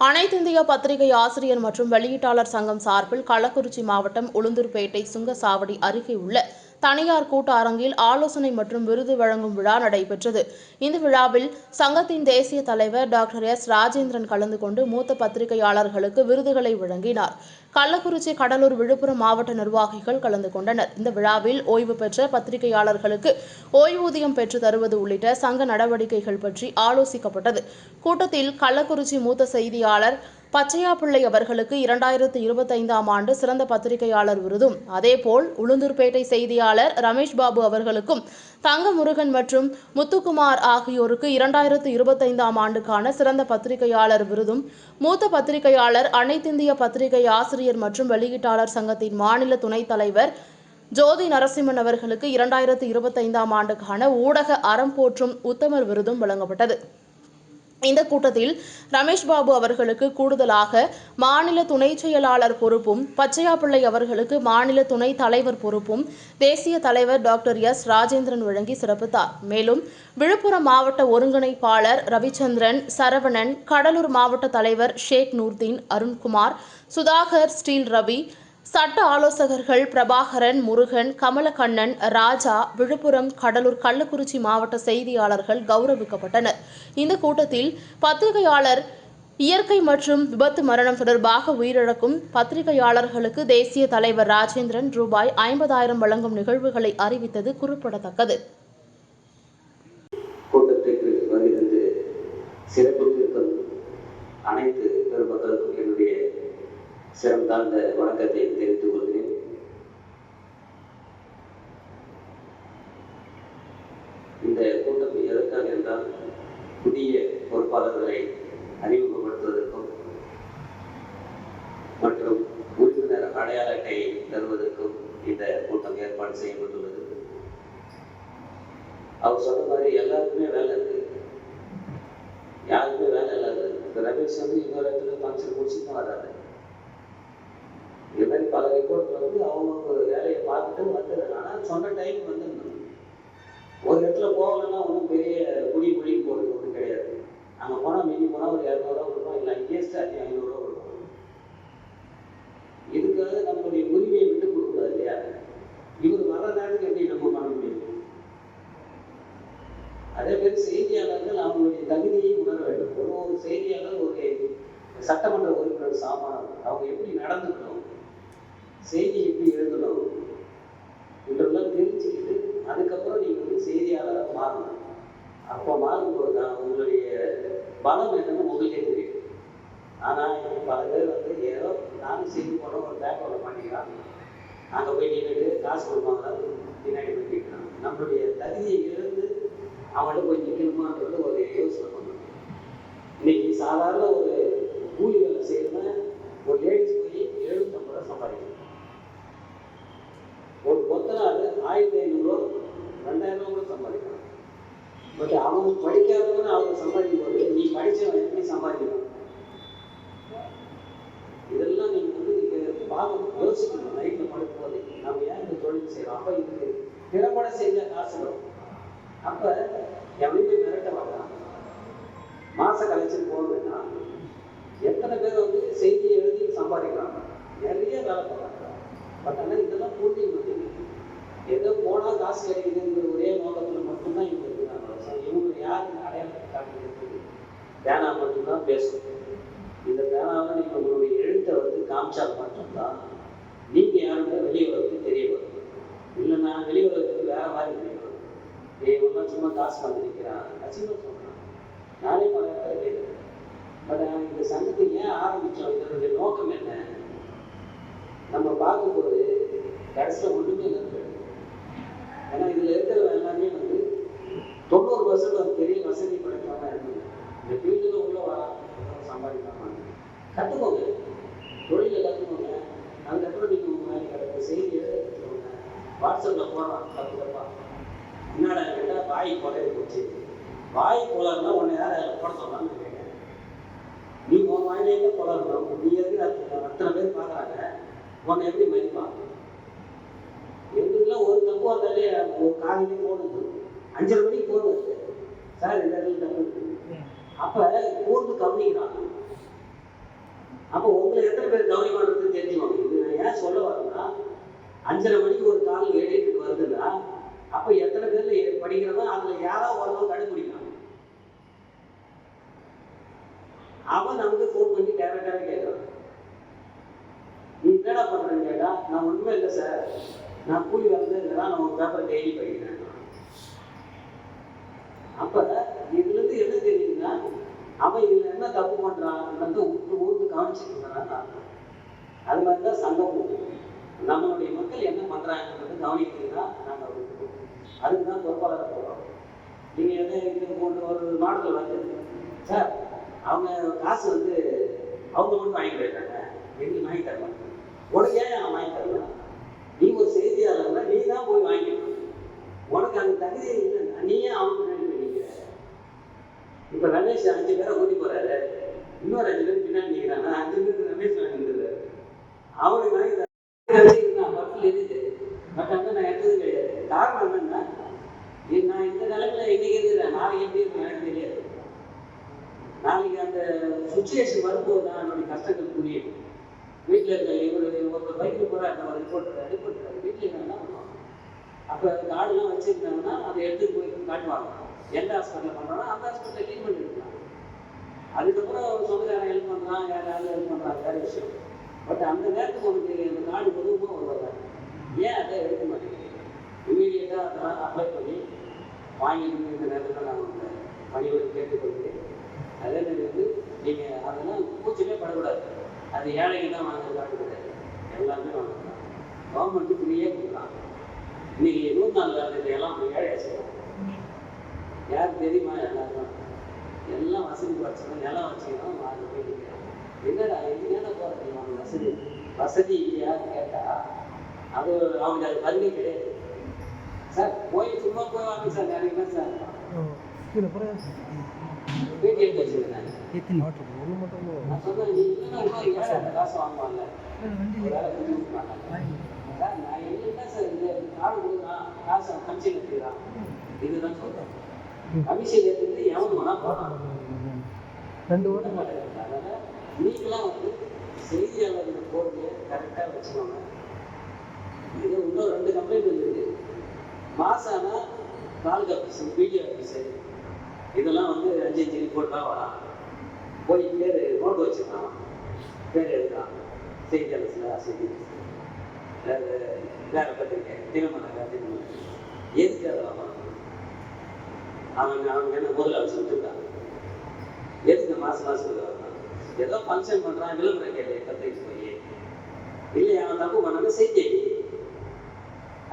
அனைத்திந்திய பத்திரிகை ஆசிரியர் மற்றும் வெளியீட்டாளர் சங்கம் சார்பில் கள்ளக்குறிச்சி மாவட்டம் உளுந்தூர்பேட்டை சுங்கசாவடி அருகே உள்ள தனியார் கூட்ட அரங்கில் ஆலோசனை மற்றும் விருது வழங்கும் விழா நடைபெற்றது. இந்த விழாவில் சங்கத்தின் தேசிய தலைவர் டாக்டர் எஸ். ராஜேந்திரன் கலந்து கொண்டு மூத்த பத்திரிகையாளர்களுக்கு விருதுகளை வழங்கினார். கள்ளக்குறிச்சி கடலூர் விழுப்புரம் மாவட்ட நிர்வாகிகள் கலந்து கொண்டனர். இந்த விழாவில் ஓய்வு பெற்ற பத்திரிகையாளர்களுக்கு ஓய்வூதியம் பெற்று தருவது உள்ளிட்ட சங்க நடவடிக்கைகள் பற்றி ஆலோசிக்கப்பட்டது. கூட்டத்தில் கள்ளக்குறிச்சி மூத்த செய்தியாளர் பச்சையா பிள்ளை அவர்களுக்கு இரண்டாயிரத்து இருபத்தைந்தாம் ஆண்டு சிறந்த பத்திரிகையாளர் விருதும். அதேபோல் உளுந்தூர்பேட்டை செய்தியாளர் ரமேஷ் பாபு அவர்களுக்கும் தங்க முருகன் மற்றும் முத்துக்குமார் ஆகியோருக்கு இரண்டாயிரத்து இருபத்தைந்தாம் ஆண்டுக்கான சிறந்த பத்திரிகையாளர் விருதும். மூத்த பத்திரிகையாளர் அனைத்திந்திய பத்திரிகை ஆசிரியர் மற்றும் வெளியீட்டாளர் சங்கத்தின் மாநில துணைத் தலைவர் ஜோதி நரசிம்மன் அவர்களுக்கு இரண்டாயிரத்து இருபத்தைந்தாம் ஆண்டுக்கான ஊடக அறம் போற்றும் உத்தமர் விருதும் வழங்கப்பட்டது. இந்த கூட்டத்தில் ரமேஷ் பாபு அவர்களுக்கு கூடுதலாக மாநில துணை செயலாளர் பொறுப்பும் பச்சையாப்பிள்ளை அவர்களுக்கு மாநில துணை தலைவர் பொறுப்பும் தேசிய தலைவர் டாக்டர் எஸ் ராஜேந்திரன் வழங்கி சிறப்பித்தார். மேலும் விழுப்புரம் மாவட்ட ஒருங்கிணைப்பாளர் ரவிச்சந்திரன் சரவணன் கடலூர் மாவட்ட தலைவர் ஷேக் நூர்தீன் அருண்குமார் சுதாகர் ஸ்டீல் ரவி சட்ட ஆலோசகர்கள் பிரபாகரன் முருகன் கமலக்கண்ணன் ராஜா விழுப்புரம் கடலூர் கள்ளக்குறிச்சி மாவட்ட செய்தியாளர்கள் கௌரவிக்கப்பட்டனர். இந்த கூட்டத்தில் பத்திரிகையாளர் இயற்கை மற்றும் விபத்து மரணம் தொடர்பாக உயிரிழக்கும் பத்திரிகையாளர்களுக்கு தேசிய தலைவர் ராஜேந்திரன் ரூபாய் ஐம்பதாயிரம் வழங்கும் நிகழ்வுகளை அறிவித்தது குறிப்பிடத்தக்கது. கூட்டத்திற்கு வருகிறது சிறப்பு அனைத்து சிரம் வணக்கத்தை தெரிவித்துக் கொள்கிறேன். இந்த கூட்டம் எதற்காக என்றால் புதிய பொறுப்பாளர்களை அறிமுகப்படுத்துவதற்கும் மற்றும் உறுப்பினர் அடையாள அட்டையை தருவதற்கும் இந்த கூட்டம் ஏற்பாடு செய்யப்பட்டுள்ளது. அவர் சொன்ன மாதிரி எல்லாருக்குமே வேலை இருக்கு. யாருக்குமே வேலை இல்லாது ரமேஷ் வந்து இன்னொரு இடத்துல ஃபங்க்ஷன் முடிச்சுட்டு வராது இது மாதிரி பல ரிப்போர்ட் வந்து அவங்க வேலையை பார்த்துட்டு வந்துடுறேன் ஆனால் சொன்ன டைம் வந்துடணும் ஒரு இடத்துல போகலன்னா ஒன்றும் பெரிய குடி குடி போடுறது ஒன்றும் கிடையாது. அங்கே போனால் மிஞ்சி போனால் ஒரு இரநூறுவா கொடுப்போம் இல்லை இங்கேஸ்ட் ஆச்சு ஐநூறுரூவா கொடுப்போம் இதுக்காக நம்மளுடைய உரிமையை விட்டு கொடுக்கூடாது இல்லையா? இவர் வர நேரத்துக்கு எப்படி நம்ம பண்ண முடியும்? அதே மாதிரி செய்தியாளர்கள் அவங்களுடைய தகுதியை உணர வேண்டும். ஒரு ஒரு செய்தியாளர் ஒரு சட்டமன்ற உறுப்பினர் சாமானம் அவங்க எப்படி நடந்துக்கணும்? செய்தி எப்படி எழுதணும் என்றெல்லாம் தெரிஞ்சுக்கிட்டு அதுக்கப்புறம் நீங்கள் வந்து செய்தியாளராக மாறணும். அப்போ மாறும்போது தான் உங்களுடைய பலம் என்னன்னு உங்களுக்கே தெரியும். ஆனால் பல பேர் வந்து ஏதோ நானும் செய்தி போனோம் ஒரு பேக்கோட பண்ணிக்கிறான். அங்கே போய் நின்றுட்டு காசு கொடுப்பாங்களா? பின்னாடி போய் நம்மளுடைய தகுதியை இழந்து அவங்கள்ட்ட போய் நிற்கணுமான்றது ஒரு யோசனை பண்ணணும் இன்னைக்கு சாதாரண ஒரு கூலி வேலை செய்யணும்னா ஒரு லேடிஸ் போய் எழுநூத்தம்பது ரூபா சம்பாதிக்கணும் ஒரு கொத்தனார் ஆயிரத்தி ஐநூறுரூவா ரெண்டாயிரம் ரூபா கூட சம்பாதிக்கலாம் பட் அவன் படிக்காதவன அவங்க சம்பாதிக்கும் போது நீ படிச்சவன் எப்படி சம்பாதிக்கணும்? இதெல்லாம் நீங்க வந்து நீங்க பார்க்கணும் யோசிக்கணும். நைட்டில் படுக்கும்போது நம்ம ஏன் இந்த தொழில் செய்யறோம்? அப்போ இதுக்கு திறம்பட செஞ்ச காசு வரும். அப்ப எவனையுமே மிரட்ட மாட்டான். மாச கலெக்ஷன் போகணும்னா எத்தனை பேர் வந்து செய்தி எழுதி சம்பாதிக்கிறாங்க நிறைய வேலை பார்க்குறாங்க பட் ஆனால் இதெல்லாம் பூர்த்தி பண்ணுது ஏதோ போனால் காசு கிடைக்குதுங்கிற ஒரே நோக்கத்தில் மட்டும்தான் இவங்க இருக்கிறாங்க. இவங்க யாருன்னு அடையாளத்தை காட்டுறது பேனா மட்டும்தான் பேசும். இந்த பேனாவை நீங்கள் உங்களுடைய எழுத்தை வந்து காமிச்சா மட்டும்தான் நீங்கள் யாருமே வெளியே வரது தெரிய வரும். இல்லை நான் வெளியே வரதுக்கு வேற மாதிரி தெரிய வரும். ஏ ஒன்றும் சும்மா காசு வந்திருக்கிறான் நிற்கிறான் சொல்றான். நானே பல இடத்துல கேட்குறேன் பட் இந்த சங்கத்தை ஏன் ஆரம்பித்தோம் இதனுடைய நோக்கம் என்ன? நம்ம பார்க்கும்போது கடைசியில் ஒன்றுமே இல்லை ஏன்னா இதில் இருக்கிறவங்க எல்லாமே வந்து தொண்ணூறு பர்சன்ட் ஒரு பெரிய வசதி படைத்தவங்க இருக்குது இந்த ஃபீல்டில் உள்ள வரா சம்பாதிக்கலாம் கற்றுக்கோங்க தொழிலை கற்றுக்கோங்க அதுக்கப்புறம் நீங்கள் உங்கள் வேலை செய்தி எடுத்துக்கோங்க வாட்ஸ்அப்பில் போடுறான் கற்றுக்கப்பா தப்பா. என்னடா கேட்டால் வாய் குறைய போச்சு வாய் குளர்னா உன்னை யார் அதில் போட சொன்னான்னு கேட்குறேன் நீ உன் வாயிலேயே கொலரணும் நீ எதுக்கு அத்தனை பேர் பார்க்குறாங்க. உன்னை எப்படி மதிப்பான்? எங்களுக்குலாம் ஒரு தப்பு வந்தாலே ஒரு காலையிலே போடுது. அஞ்சரை மணிக்கு போடுவது சார் இந்த இடத்துல தப்பு. அப்ப கூர்ந்து கவனிக்கிறான் அப்போ உங்களை எத்தனை பேர் கவனிக்கணும்னு தெரிஞ்சுக்கோங்க. இது நான் ஏன் சொல்ல வரேன்னா அஞ்சரை மணிக்கு ஒரு கால் எழுதிட்டு வருதுன்னா அப்போ எத்தனை பேர்ல படிக்கிறதோ அதில் யாரோ ஒருவன் கண்டுபிடிக்கலாம் அவன் நமக்கு ஃபோன் பண்ணி டேரக்டாகவே கேட்குறான். நீ என்னடா பண்ணுறேன்னு கேட்டா நான் ஒன்றுமே இல்லை சார். நான் கூலி வந்து நான் உங்கள் பேப்பர் டெய்லி படிக்கிறேன். அப்போ இதுலேருந்து என்ன தெரியுதுன்னா அவன் இதுல என்ன தப்பு பண்ணுறான்னு ஊற்று ஊற்று காமிச்சிட்டு இருக்கிறான்னு அது மாதிரி தான் சங்கம் போகும் நம்மளுடைய மக்கள் என்ன பண்றாங்கன்றது கவனிக்கிறதுனா நாங்கள் அதுக்கு தான் பொறுப்பாளர் போகிறோம் நீங்கள் எதை இது போன்ற ஒரு மாடல் வந்து சார் அவங்க காசு வந்து அவங்க மட்டும் வாங்கி போயிட்டாங்க எங்களுக்கு வாங்கி தரலாம். உனக்கு ஏன் அவன் வாங்கி தரலாம் நீ ஒரு செய்தியாளர்னா நீ தான் போய் வாங்கிக்கணும். உனக்கு அந்த தகுதி இல்லை நீ ஏன் அவங்க இப்போ ரமேஷ் அஞ்சு பேரை கூட்டி போறாரு. இன்னொரு அஞ்சு பேர் பின்னாடி நிற்கிறாங்க அஞ்சு பேருக்கு ரமேஷ் வாங்கி வந்துடுறாரு அவனுக்கு வாங்கி நான் பட்டில் இருக்குது பட் வந்து நான் எடுத்தது கிடையாது. காரணம் என்னன்னா நான் இந்த நிலைமையில இன்னைக்கு இருக்கிறேன். நாளைக்கு எப்படி இருக்கும் எனக்கு தெரியாது. நாளைக்கு அந்த சுச்சுவேஷன் வரும்போது தான் என்னுடைய கஷ்டங்கள் புரியும். வீட்டில் இருக்க இவர் ஒருத்தர் பைக்கில் போகிறார் நம்ம ரிப்போர்ட் ரிப்போர்ட் வீட்டில் என்ன பண்ணுவாங்க அப்போ கார்டுலாம் வச்சுருந்தாங்கன்னா அதை எடுத்துட்டு போய் காட்டுவாங்க. எந்த ஹாஸ்பிட்டலில் பண்ணுறோன்னா அந்த ஹாஸ்பிட்டலில் க்ளீன் பண்ணி எடுக்கலாம். அதுக்கப்புறம் சொந்தக்காரன் ஹெல்ப் பண்ணுறான் யாராவது ஹெல்ப் பண்ணுறாங்க வேறு விஷயம். பட் அந்த நேரத்துக்கு உனக்கு இந்த கார்டு உதவுமா வருவாங்க ஏன் அதை எடுக்க மாட்டேங்குது இமீடியட்டாக அதெல்லாம் அப்ளை பண்ணி வாங்கிட்டு இந்த நேரத்தில் நான் உங்களை பணியோடு கேட்டுக்கொள்கிறேன். அதே மாதிரி வந்து நீங்கள் அதெல்லாம் கூச்சமே படக்கூடாது. அது ஏழைங்க தான் வாங்க கிடையாது. எல்லாமே வாங்கலாம் கவர்மெண்ட்டு ஃப்ரீயாக கொடுக்கலாம். இன்னைக்கு நூறு நாள் வேலை எல்லாம் ஏழை செய்யலாம். யாருக்கு தெரியுமா எல்லாருக்கும்? எல்லாம் வசதி படைச்சவங்க நிலம் வச்சுக்கணும் வாங்க போயிட்டு என்னடா எங்கேயான போகிறீங்க அவங்க வசதி? வசதி இல்லையான்னு கேட்டா அது அவங்க அது பதிலே கிடையாது. சார் போய் சும்மா போய் வாங்க சார் நிறைய பேர் சார்? பேட்டி எடுத்து வச்சிருக்கேன் நான். சொன்னேன் நீ அந்த காசு வாங்குவாங்க சார் நான் என்ன சார் இந்த காடு கொடுக்குறான். காசு கமிஷன் எடுத்துக்கிறான் இதுதான் சொல்றேன். எடுத்துக்கிட்டு எவன் வேணா போறான் ரெண்டு ஓட. அதனால நீங்களாம் வந்து செய்தியாளர்கள் போட்டு கரெக்டாக வச்சுக்கோங்க. இது இன்னும் ரெண்டு கம்ப்ளைண்ட் வந்துருக்கு. மாசானா தாலுகா ஆஃபீஸு பிடிஓ ஆஃபீஸு இதெல்லாம் வந்து அஞ்சு அஞ்சு ரிப்போர்ட்டாக வரான். போய் பேர் நோட்டு வச்சுருக்கான். பேர் எழுதுறான். செய்தியாளர் செய்தி. வேறு வேறு பத்திரிக்கை தினமலர் தினமலர். எதுக்கு அதெல்லாம்? அவன் அவங்க என்ன முதல்ல வச்சு விட்டுருக்காங்க எதுக்கு மாசம் மாசம் ஏதோ ஃபங்க்ஷன் பண்றான் விளம்பரம் கேள்வி கத்திரிக்கு போய். இல்லையா அவன் தப்பு பண்ணாங்க செய்தி.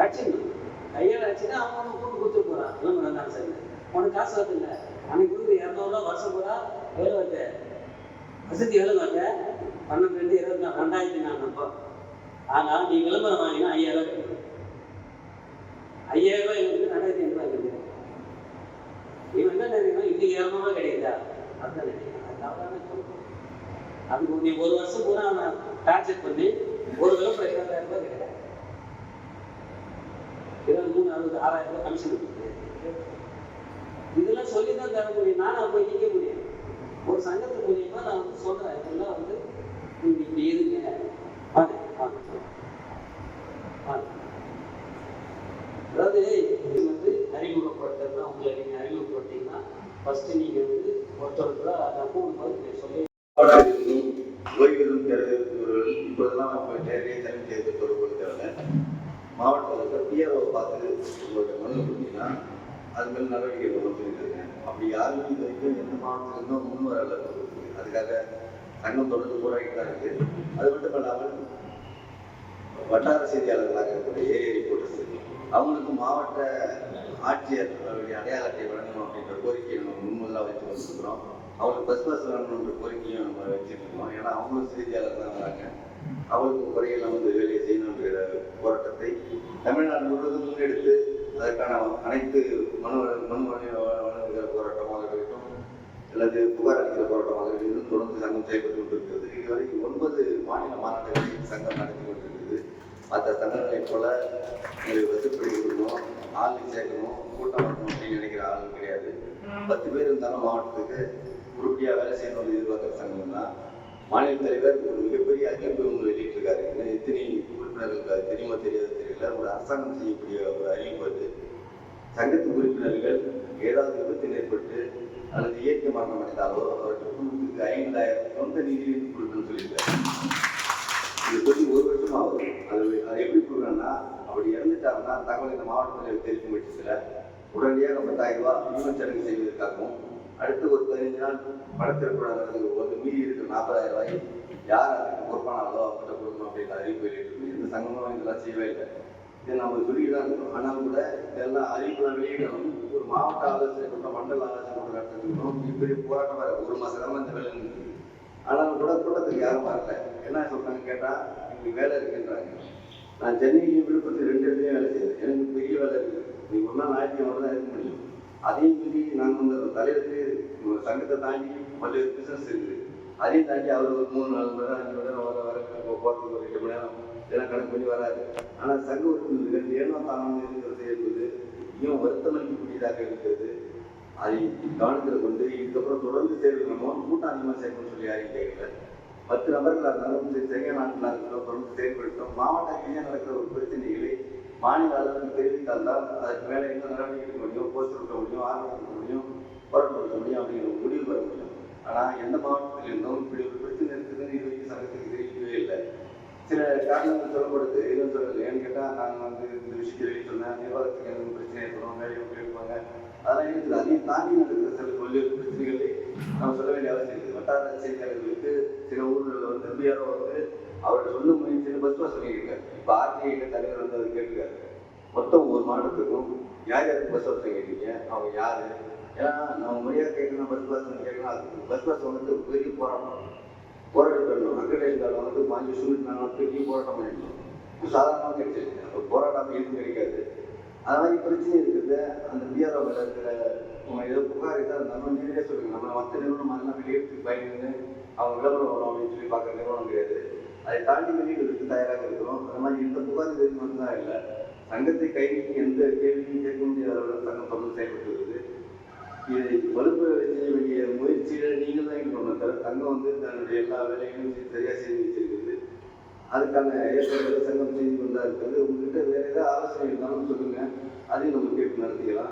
அடிச்சிடணும். கையால் அடிச்சுட்டு அவன் அவனை கூட்டு கொடுத்துட்டு போறான். விளம்பரம் தான் சரி. உனக்கு காசு வருது இல்லை? அன்னைக்கு கொடுக்குற இரநூறுவா வருஷம் பூரா எவ்வளோ வருது. வசதி எவ்வளோ வருது பன்னெண்டு ரெண்டு இருபத்தி நாலு ரெண்டாயிரத்தி நானூறுபா ஆனால் நீ விளம்பரம் வாங்கினா ஐயாயிரம் ரூபாய் ஐயாயிரம் ரூபாய் எங்களுக்கு ரெண்டாயிரத்தி ஐநூறுபா என்ன நினைக்கணும் கிடையாதா. இரநூறுவா அதுதான் அதுக்கு நீ ஒரு வருஷம் பூரா நான் டார்ச்சர் பண்ணி ஒரு தடவை இருபதாயிரம் ரூபாய் கிடையாது இருபது மூணு அறுபது ஆறாயிரம் ரூபாய் கமிஷன் இருக்குது இதெல்லாம் சொல்லி தான் தர முடியும். நானும் போய் நிற்க முடியும். ஒரு சங்கத்து மூலியமா நான் வந்து சொல்றேன். இதெல்லாம் வந்து நீங்க இப்படி இருங்க வாங்க வாங்க அதாவது இது வந்து அறிமுகப்படுத்துறதுனா உங்களை நீங்க ஃபஸ்ட்டு நீங்கள் நீங்க வந்து ஒருத்தர் கூட நான் கூடும்போது சொல்லி ஓய்வெதும் இப்போதெல்லாம் நம்ம நேரடியாக தலைமை தேர்தல் தொடர்பு தேவை மாவட்டத்தில் பிஆர்ஓ பார்த்து உங்களோட மனு கொடுத்தீங்கன்னா அது நடவடிக்கை எடுக்கணும்னு அப்படி யாருமே இது வரைக்கும் எந்த மாவட்டத்தில் இருந்தும் முன் அதுக்காக சங்கம் தொடர்ந்து போராடிட்டு தான் அது மட்டும் இல்லாமல் வட்டார செய்தியாளர்களாக இருக்கக்கூடிய ஏரியா ரிப்போர்ட்டர்ஸ் அவங்களுக்கு மாவட்ட ஆட்சியர் அடையாள அட்டை வழங்கணும் அப்படின்ற கோரிக்கையை நம்ம முன்முதலாக வச்சு வந்துருக்கிறோம் அவங்களுக்கு பஸ் பாஸ் வழங்கணுன்ற கோரிக்கையும் நம்ம வச்சுருக்கோம் ஏன்னா அவங்களும் செய்தியாளர் தான் வராங்க அவங்களுக்கு குறையெல்லாம் வந்து வேலையை செய்யணுன்ற போராட்டத்தை தமிழ்நாடு முழுவதும் முன்னெடுத்து அதற்கான அனைத்து மனு மனு வழங்குகிற போராட்டமாக இருக்கட்டும் அல்லது புகார் அளிக்கிற போராட்டமாக இருக்கட்டும் தொடர்ந்து சங்கம் செயல்பட்டு கொண்டிருக்கிறது. இதுவரை ஒன்பது மாநில மாநாட்டங்களில் சங்கம் நடத்தி கொண்டிருக்கிறது மற்ற சங்கங்களைப் போல எங்களுக்கு வசூப்படி பிடிக்கணும் ஆள் சேர்க்கணும் கூட்டம் வரணும் அப்படின்னு நினைக்கிற ஆளுங்க கிடையாது. பத்து பேர் இருந்தாலும் மாவட்டத்துக்கு உருப்படியாக வேலை செய்யணும்னு எதிர்பார்க்குற சங்கம் தான். மாநில தலைவர் ஒரு மிகப்பெரிய அறிவிப்பு ஒன்று வெளியிட்டிருக்காரு. ஏன்னா எத்தனை உறுப்பினர்களுக்கு அது தெரியுமா தெரியாது தெரியல. ஒரு அரசாங்கம் செய்யக்கூடிய ஒரு அறிவிப்பு அது. சங்கத்து உறுப்பினர்கள் ஏதாவது விபத்தில் ஏற்பட்டு அல்லது இயற்கை மரணம் அடைந்தாலோ அவர்கள் குடும்பத்துக்கு ஐந்தாயிரம் சொந்த நிதியிலிருந்து கொடுக்கணும்னு சொல்லியிருக்காரு இது சொல்லி ஒரு வருஷம் ஆகுது சார் எப்படி கொடுக்குறேன்னா அப்படி இறந்துட்டாங்கன்னா தகவல் இந்த மாவட்ட தெரிவிக்க முயற்சி சில உடனடியாக பத்தாயிரம் ரூபாய் ஈவன் சடங்கு செய்வதற்காகவும் அடுத்து ஒரு பதினஞ்சு நாள் படத்திற்குறாங்க வந்து மீதி இருக்கிற நாற்பதாயிரம் ரூபாய் யார் அதுக்கு பொறுப்பானாலோ அவங்கள்ட்ட கொடுக்கணும் அப்படின்ற அறிவிப்பு வெளியிட்டு இந்த சங்கமும் இதெல்லாம் செய்யவே இல்லை. இதை நம்ம சொல்லிட்டு தான் இருக்கோம். ஆனாலும் கூட இதெல்லாம் அறிவிப்புலாம் வெளியிடணும். ஒரு மாவட்ட ஆலோசனை கூட்டம் மண்டல ஆலோசனை கூட்டம் நடத்துறதுக்கும் இப்படி போராட்டம் வர ஒரு மாசம் இந்த வேலை நின்னுது. ஆனாலும் கூட கூட்டத்துக்கு யாரும் வரல. என்ன சொல்றாங்க கேட்டால் இப்படி வேலை இருக்குன்றாங்க. நான் சென்னையிலையும் விழுப்புரத்தில் ரெண்டு இடத்துலையும் வேலை செய்யறேன் எனக்கு பெரிய வேலை இருக்குது நீங்க ஒன்றா நாள் ஞாயிற்றுக்கிழமை தான் இருக்க முடியும். அதையும் மீறி நான் வந்து தலைவருக்கு சங்கத்தை தாண்டி பல்வேறு பிஸ்னஸ் இருக்குது. அதையும் தாண்டி அவர் ஒரு மூணு நாலு மணி நேரம் அஞ்சு மணி நேரம் வர வர போகிறதுக்கு ஒரு எட்டு மணி நேரம் இதெல்லாம் கணக்கு பண்ணி வராது. ஆனால் சங்க உறுப்பினர்கள் ஏனோ தானே இருக்கிறது என்பது மிகவும் வருத்தம் அளிக்கக்கூடியதாக இருக்கிறது. அதை கவனத்தில் கொண்டு இதுக்கப்புறம் தொடர்ந்து சேர்க்கணுமோ கூட்டம் அதிகமாக சேர்க்கணும்னு சொல்லி யாரையும் கேட்கல. பத்து நபர்களாக இருந்தாலும் சரி சரியான நாட்களாக இருக்கட்டும் தொடர்ந்து செயல்படுத்தும். மாவட்ட ரீதியாக நடக்கிற ஒரு பிரச்சனைகளை மாநில அளவில் தெரிவித்தால் தான் அதற்கு மேலே என்ன நடவடிக்கை எடுக்க முடியும்? போஸ்ட் கொடுக்க முடியும் ஆர்டர் கொடுக்க முடியும் போராட்டம் கொடுக்க முடியும் அப்படிங்கிற ஒரு முடிவு வர முடியும். ஆனால் எந்த மாவட்டத்தில் இருந்தும் இப்படி ஒரு பிரச்சனை இருக்குதுன்னு இது வரைக்கும் சங்கத்துக்கு தெரிவிக்கவே இல்லை. சில காரணங்கள் சொல்லப்படுது எதுவும் சொல்லலை ஏன்னு கேட்டால் நாங்கள் வந்து இந்த விஷயத்தை வெளியே சொன்னேன். நிர்வாகத்துக்கு எதுவும் பிரச்சனை ஏற்படும் வேலையை விட்டு எடுப்பாங்க அதெல்லாம் இருக்குது. அதையும் தாண்டி நடக்கிற சில பல்வேறு பிரச்சனைகளே நம்ம சொல்ல வேண்டிய அவசியம் இருக்குது வட்டார செய்தியாளர்களுக்கு சில ஊர்களில் வந்து எம்பிஆரோ வந்து அவர்கள் சொல்லும் முயற்சியில் பஸ் பாஸ் வாங்கியிருக்காரு இப்போ ஆர்டிஐ தலைவர் வந்து அவர் கேட்டிருக்காரு. மொத்தம் ஒரு மாவட்டத்துக்கும் யார் யாருக்கு பஸ் பாஸ் கேட்டீங்க? அவங்க யாரு? ஏன்னா நம்ம முறையாக கேட்கணும் பஸ் பாஸ் கேட்கணும் அதுக்கு பஸ் பாஸ் வந்து பெரிய போராட்டம். போராட்டம் பண்ணணும் அக்ரடேஷன் காலம் வந்து பாஞ்சு சூழ்நிலை நாங்கள் பெரிய போராட்டம் பண்ணிடணும் சாதாரணமாக கிடைச்சிருக்கு அப்போ போராட்டம் எதுவும் கிடைக்காது. அதனால் பிரச்சனை இருக்குது அந்த பிஆர்ஓவில் இருக்கிற ஏதோ புகார் இதாக இருந்தாலும் நீங்களே சொல்லுங்க. நம்ம மற்ற நிறுவனம் மாதிரிலாம் வெளியெடுத்து பயந்து அவங்க விளம்பரம் வரும் அப்படின்னு சொல்லி பார்க்குற நிறுவனம் கிடையாது. அதை தாண்டி வெளியிடுறதுக்கு தயாராக இருக்கிறோம். அது மாதிரி எந்த புகார் இது மட்டும்தான் இல்லை. சங்கத்தை கைவிட்டு எந்த கேள்வியும் கேட்க முடியாத அளவுக்கு சங்கம் தொடர்ந்து செயல்பட்டு வருது. இதை வலுப்பெற செய்ய வேண்டிய முயற்சியில் நீங்கள் தான் ஈடுபடணும் தவிர சங்கம் வந்து தன்னுடைய எல்லா வேலைகளையும் சரியாக செய்து வச்சிருக்கிறது. அதுக்கான ஏற்பாடுகள் சங்கம் செய்து கொண்டா இருக்கிறது. உங்ககிட்ட வேறு ஏதாவது ஆலோசனை இருந்தாலும் சொல்லுங்கள் அதையும் நம்ம கேட்டு நடத்திக்கலாம்.